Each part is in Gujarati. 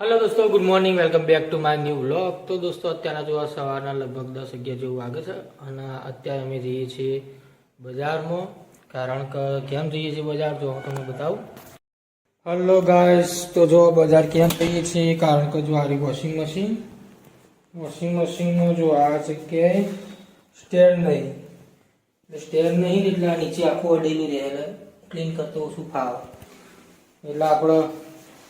હેલો દોસ્તો good morning welcome back to my new vlog તો દોસ્તો, અત્યારના જોવા સવારના લગભગ દસ અગિયાર જેવું વાગે છે અને અત્યારે અમે જઈએ છીએ બજારમાં. કારણ કે કેમ જઈએ છીએ બજાર? જો હું તમને બતાવું. હેલો ગાઈસ તો જો બજાર કેમ જઈએ છીએ? કારણ કે જો આ વોશિંગ મશીન વોશિંગ મશીનનો જો આ જગ્યાએ સ્ટેન્ડ નહીં. સ્ટેન્ડ નહીં એટલે નીચે આખું અડેલું રહે ક્લીન કરતો ઓછું ફાવે? એટલે આપણે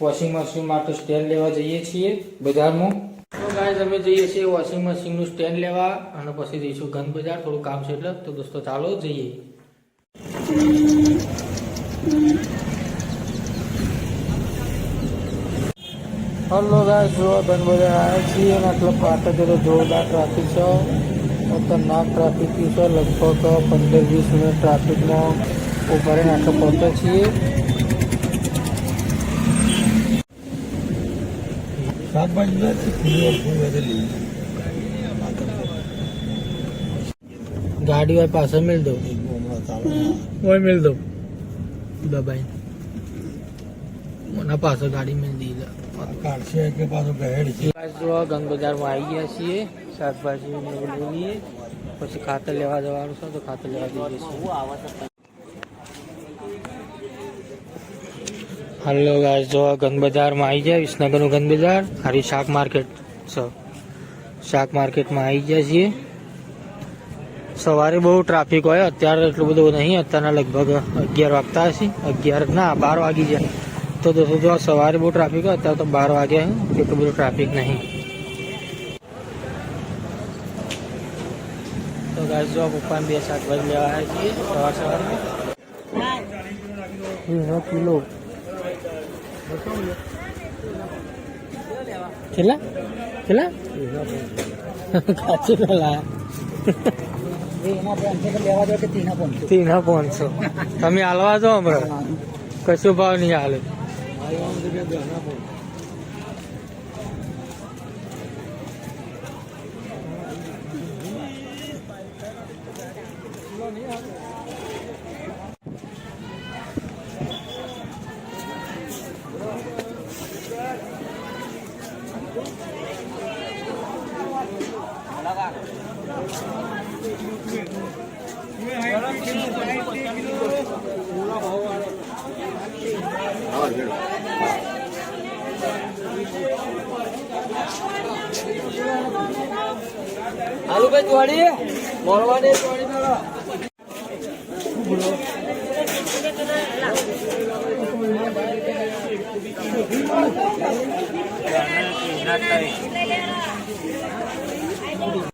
વોશિંગ મશીન માટે સ્ટેન્ડ લેવા જઈએ છીએ બજારમાં. તો અમે જઈએ છીએ વોશિંગ મશીનનું સ્ટેન્ડ લેવા અને પછી જઈશું ઘન બજાર થોડું કામ છે એટલે. તો દોસ્તો, ચાલો જઈએ. હલો ગાય જો ગંજ બજાર આવ્યા છીએ અને આટલો પાટો તો જોરદાર ટ્રાફિક છે. ખતરનાક ટ્રાફિક છે. લગભગ પંદર વીસ મિનિટ ટ્રાફિકમાં ઊભા રહીને આટલો પહોંચે છીએ. ગાડી હોય પાસે મિલ દો ઓય મિલ દો દબાઈ મને પાસે ગાડી મિલ દી. જો ગંગ બજારમાં આવી ગયા છીએ. શાકભાજી લઈએ. પછી ખાતર લેવા જવાનું છે તો ખાતર લેવા જઈએ છીએ. હલો ગાય જો ગંદ બજારમાં આવી જાય વિસનગરનું ગંદ બજાર હારી શાક માર્કેટ છે શાક માર્કેટમાં આવી ગયા છીએ. સવારે બહુ ટ્રાફિક હોય અત્યારે એટલું બધું નહીં અત્યારના લગભગ અગિયાર વાગતા હશે. અગિયાર ના બાર વાગી જાય. તો દોસ્તો જો સવારે બહુ ટ્રાફિક હોય અત્યારે તો બાર વાગ્યા એટલું બધું ટ્રાફિક નહીં. તો ગાય જો પપ્પાને બે શાકભાજી લેવા આવ્યા છીએ સવાર સવારમાં. કિલો. કેટલા કેટલા કાચી પેલા. તીના પાંચસો. તમે હાલવા જો હમણાં. કશું ભાવ નહીં હાલે. હાલું ભાઈ ચોડી મોરવાની ચોડી મેળો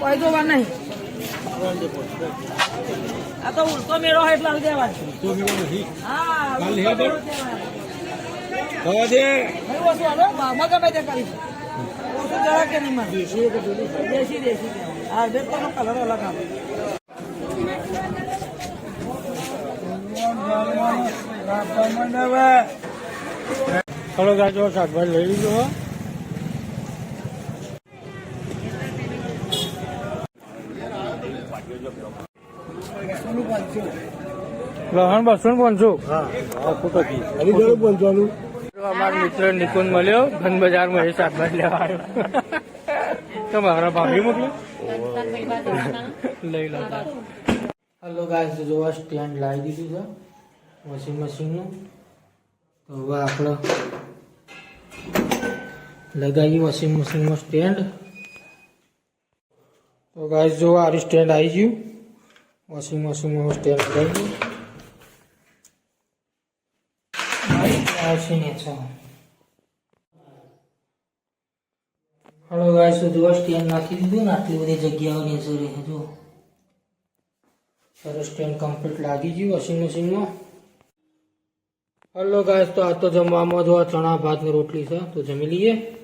પૈસો વાર નહીં. આ તો ઉલટો મેળો એટલે આવી દેવા હા ઉલટો મેળો દે. નહીં ઓછું હાલો, ભાવમાં ગમે તે કરી. ઓછું જરા કે નહીં મારે. દેશી દેશી હા દેશ તો કલર અલગ આવે. હલો ગાજો શાકભાજી લઈ લીધું લહણ બસો ને પાંચસો અમારો મિત્ર નિકુંજ મળ્યો ધન બજારમાં એ શાકભાજી લેવા આવ્યો તો મારા ભાભી મોકલ્યો. લઈ લો હલો ગાય તો જોવા સ્ટેન્ડ લાવી દીધું છે વોશિંગ મશીનનું તો હવે આપણે લગાવી વોશિંગ મશીનમાં સ્ટેન્ડ તો ગાઈસ જો આ સ્ટેન્ડ આવી ગયું વોશિંગ મશીનમાં સ્ટેન્ડ આવશે ને હલો ગાઈસ જો સ્ટેન્ડ નાખી દીધું ને, આટલી બધી જગ્યાઓની નીચે જો. સરસ સ્ટેન્ડ કમ્પ્લીટ લાગી ગયું વોશિંગ મશીનમાં હલો ગાઈસ તો આ તો જમવામાં જો ચણા ભાત ને રોટલી છે, તો જમી લઈએ.